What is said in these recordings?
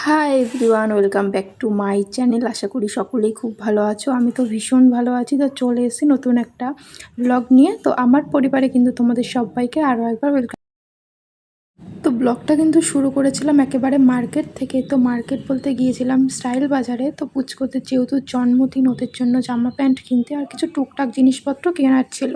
Hi everyone welcome back to my channel আশা করি সকলেই খুব ভালো আছো। আমি তো ভীষণ ভালো আছি। তো চলে এসেছি নতুন একটা ব্লগ নিয়ে। তো আমার পরিবারে কিন্তু তোমাদের সবাইকে আরও একবার ওয়েলকাম তো ব্লগটা কিন্তু শুরু করেছিলাম একেবারে মার্কেট থেকে। তো মার্কেট বলতে গিয়েছিলাম স্টাইল বাজারে। তো পুচকোদের যেহেতু জন্মদিন, ওদের জন্য জামা প্যান্ট কিনতে আর কিছু টুকটাক জিনিসপত্র কেনার ছিল।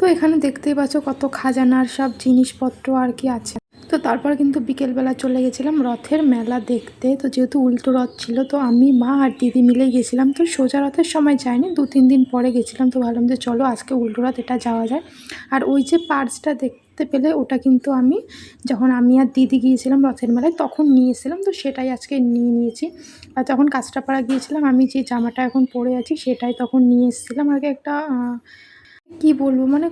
তো এখানে দেখতেই পাচ্ছ কত খাজানার সব জিনিসপত্র আর কি আছে। তো তারপর কিন্তু বিকেলবেলা চলে গেছিলাম রথের মেলা দেখতে। তো যেহেতু উল্টো রথ ছিল, তো আমি, মা আর দিদি মিলে গেছিলাম। তো সোজা রথের সময় যাইনি দু তিন দিন পরে গেছিলাম। তো ভাবলাম যে চলো আজকে উল্টো রথ, এটা যাওয়া যায়। আর ওই যে পার্সটা দেখতে পেলে, ওটা কিন্তু আমি, যখন আমি আর দিদি গিয়েছিলাম রথের মেলায়, তখন নিয়ে এসেছিলাম তো সেটাই আজকে নিয়ে নিয়েছি। আর তখন কাঁচরাপাড়া গিয়েছিলাম, আমি যে জামাটা এখন পরে আছি, সেটাই তখন নিয়ে এসেছিলাম। আগে একটা কি বলব? মানে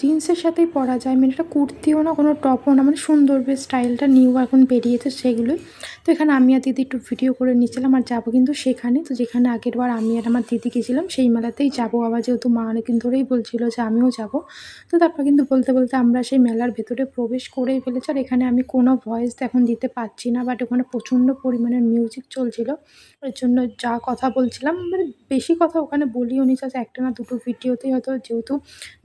জিন্সের সাথেই পরা যায়। মানে এটা কুর্তিও না, কোনো টপও না। মানে সুন্দর বেশ স্টাইলটা নিউ এখন বেরিয়েছে সেগুলোই। তো এখানে আমি আর দিদি একটু ভিডিও করে নিয়েছিলাম আর যাব কিন্তু সেখানে। তো যেখানে আগের বার আমি আর আমার দিদি গেছিলাম সেই মেলাতেই যাব। আবার যেহেতু মা অনেকদিন ধরেই বলছিল যে আমিও যাব। তো তারপর কিন্তু বলতে বলতে আমরা সেই মেলার ভেতরে প্রবেশ করেই ফেলেছি। আর এখানে আমি কোনো ভয়েস এখন দিতে পারছি না বাট ওখানে প্রচণ্ড পরিমাণের মিউজিক চলছিল। এর জন্য যা কথা বলছিলাম মানে বেশি কথা ওখানে বলিও নি জাস্ট একটা না দুটো ভিডিওতেই হয়তো যেহেতু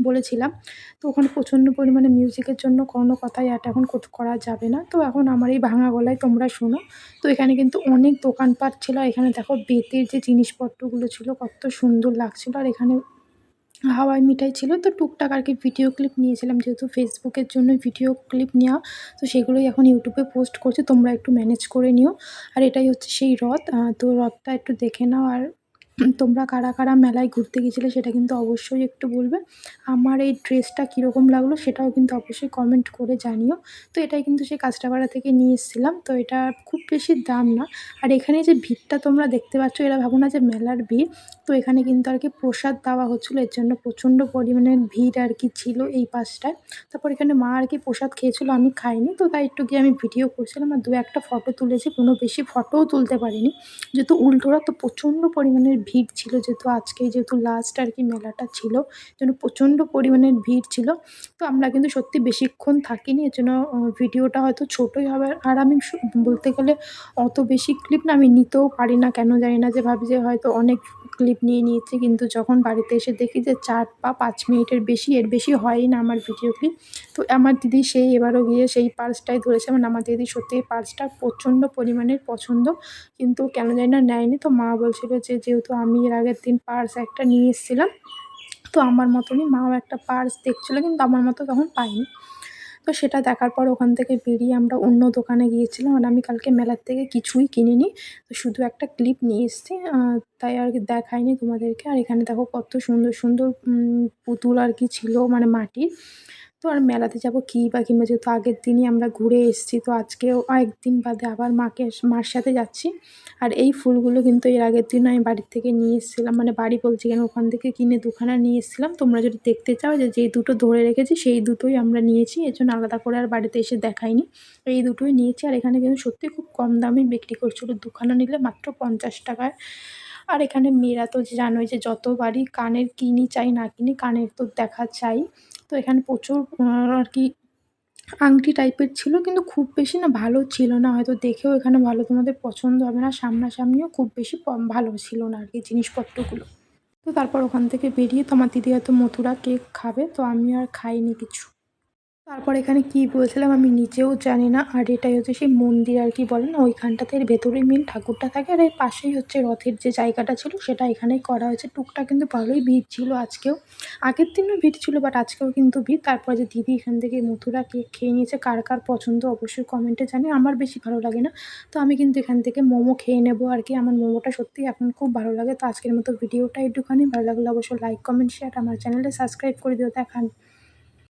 বলেছিলাম। তো ওখানে প্রচণ্ড পরিমাণে মিউজিকের জন্য কোনো কথাই অ্যাড এখন করা যাবে না। তো এখন আমার এই ভাঙা গলায় তোমরা শোনো। তো এখানে কিন্তু অনেক দোকানপাট ছিল। এখানে দেখো বেতের যে জিনিসপত্রগুলো ছিল, কত সুন্দর লাগছিল। আর এখানে হাওয়াই মিঠাই ছিল। তো টুকটাক আর কি ভিডিও ক্লিপ নিয়েছিলাম, যেহেতু ফেসবুকের জন্য ভিডিও ক্লিপ নেওয়া। তো সেগুলোই এখন ইউটিউবে পোস্ট করছি, তোমরা একটু ম্যানেজ করে নিও। আর এটাই হচ্ছে সেই রথ। তো রথটা একটু দেখে নাও। আর তোমরা কারা কারা মেলায় ঘুরতে গেছিলে সেটা কিন্তু অবশ্যই একটু বলবে। আমার এই ড্রেসটা কীরকম লাগল সেটাও কিন্তু অবশ্যই কমেন্ট করে জানিও। তো এটাই কিন্তু সেই কাঁচরাপাড়া থেকে নিয়ে এসেছিলাম। তো এটা খুব বেশি দাম না। আর এখানে যে ভিড়টা তোমরা দেখতে পাচ্ছ, এরা ভাবো না যে মেলার ভিড়। তো এখানে কিন্তু আর কি প্রসাদ দেওয়া হচ্ছিল। এর জন্য প্রচণ্ড পরিমাণে ভিড় আর কি ছিল এই পাশটায়। তারপর এখানে মা আর কি প্রসাদ খেয়েছিল, আমি খাইনি। তো তাই একটু গিয়ে আমি ভিডিও করছিলাম আর দু একটা ফটো তুলেছি, কোনো বেশি ফটোও তুলতে পারিনি। যেহেতু উল্টোরা তো প্রচণ্ড পরিমাণের ভিড় ছিল, যেহেতু আজকে যেহেতু লাস্ট আর কি মেলাটা ছিল জন্য প্রচণ্ড পরিমাণের ভিড় ছিল। তো আমরা কিন্তু সত্যি বেশিক্ষণ থাকিনি, এর জন্য ভিডিওটা হয়তো ছোটোই হবে। আর আমি বলতে গেলে অত বেশি ক্লিপ না, আমি নিতেও পারি না, কেন জানি না যে ভাবি যে হয়তো অনেক ক্লিপ নিয়ে নিয়েছি, কিন্তু যখন বাড়িতে এসে দেখি যে চার বা পাঁচ মিনিটের বেশি, এর বেশি হয়ই না আমার ভিডিও ক্লিপ তো আমার দিদি সেই এবারও গিয়ে সেই পার্সটাই ধরেছে মানে আমার দিদি সত্যি পার্সটা প্রচণ্ড পরিমাণের পছন্দ, কিন্তু কেন জানি না নেয়নি, তো মা বলছিল যে যেহেতু আমি এর আগের দিন পার্স একটা নিয়ে এসেছিলাম, তো আমার মতনই মাও একটা পার্স দেখছিলো, কিন্তু আমার মতো তখন পাইনি। তো সেটা দেখার পর ওখান থেকে বেরিয়ে আমরা অন্য দোকানে গিয়েছিলাম আর আমি কালকে মেলার থেকে কিছুই কিনিনি। তো শুধু একটা ক্লিপ নিয়ে এসেছি তাই আর কি দেখাইনি তোমাদেরকে। আর এখানে দেখো কত সুন্দর সুন্দর পুতুল আর কি ছিল মানে মাটির। তো আর মেলাতে যাব কী বা কিংবা যেহেতু আগের দিনই আমরা ঘুরে এসেছি, তো আজকেও একদিন বাদে আবার মাকে, মার সাথে যাচ্ছি। আর এই ফুলগুলো কিন্তু এর আগের দিন আমি বাড়ির থেকে নিয়ে এসেছিলাম মানে বাড়ি বলছি কেন, ওখান থেকে কিনে দুখানা নিয়ে এসেছিলাম। তোমরা যদি দেখতে চাও যে যেই দুটো ধরে রেখেছি, সেই দুটোই আমরা নিয়েছি, এর জন্য আলাদা করে আর বাড়িতে এসে দেখাইনি। এই দুটোই নিয়েছি আর এখানে কিন্তু সত্যি খুব কম দামে বিক্রি করছিল দুখানা নিলে মাত্র পঞ্চাশ টাকায়। আর এখানে মেয়েরা তো জানোই যে যতবারই কানের কিনি চাই না কিনি, কানের তো দেখা চাই। তো এখানে প্রচুর আর কি আংটি টাইপের ছিল, কিন্তু খুব বেশি না ভালো ছিল না। হয়তো দেখেও এখানে ভালো, তোমাদের পছন্দ হবে না, সামনাসামনিও খুব বেশি ভালো ছিল না আর কি জিনিসপত্রগুলো। তো তারপর ওখান থেকে বেরিয়ে তোমার দিদি হয়তো মথুরা কেক খাবে, তো আমি আর খাইনি কিছু। তারপর এখানে কি বলছিলাম আমি নিজেও জানি না, আর এটাই হচ্ছে সেই মন্দির আর কি বলে না, ওইখানটাতে এর ভেতরেই মেন ঠাকুরটা থাকে, আর এর পাশেই হচ্ছে রথের যে জায়গাটা ছিল সেটা এখানেই করা হয়েছে। টুকটাক কিন্তু ভালোই ভিড় ছিল আজকেও। আগের দিনও ভিড় ছিল বাট আজকেও কিন্তু ভিড়। তারপর যে দিদি এখান থেকে মথুরা কেক খেয়ে নিয়েছে, কার কার পছন্দ অবশ্যই কমেন্টে জানি আমার বেশি ভালো লাগে না, তো আমি কিন্তু এখান থেকে মোমো খেয়ে নেব আর কি। আমার মোমোটা সত্যি এখন খুব ভালো লাগে, তো আজকের মতো ভিডিওটা একটুখানি। ভালো লাগলে অবশ্যই লাইক কমেন্ট শেয়ার আমার চ্যানেলে সাবস্ক্রাইব করে দিও। দেখান।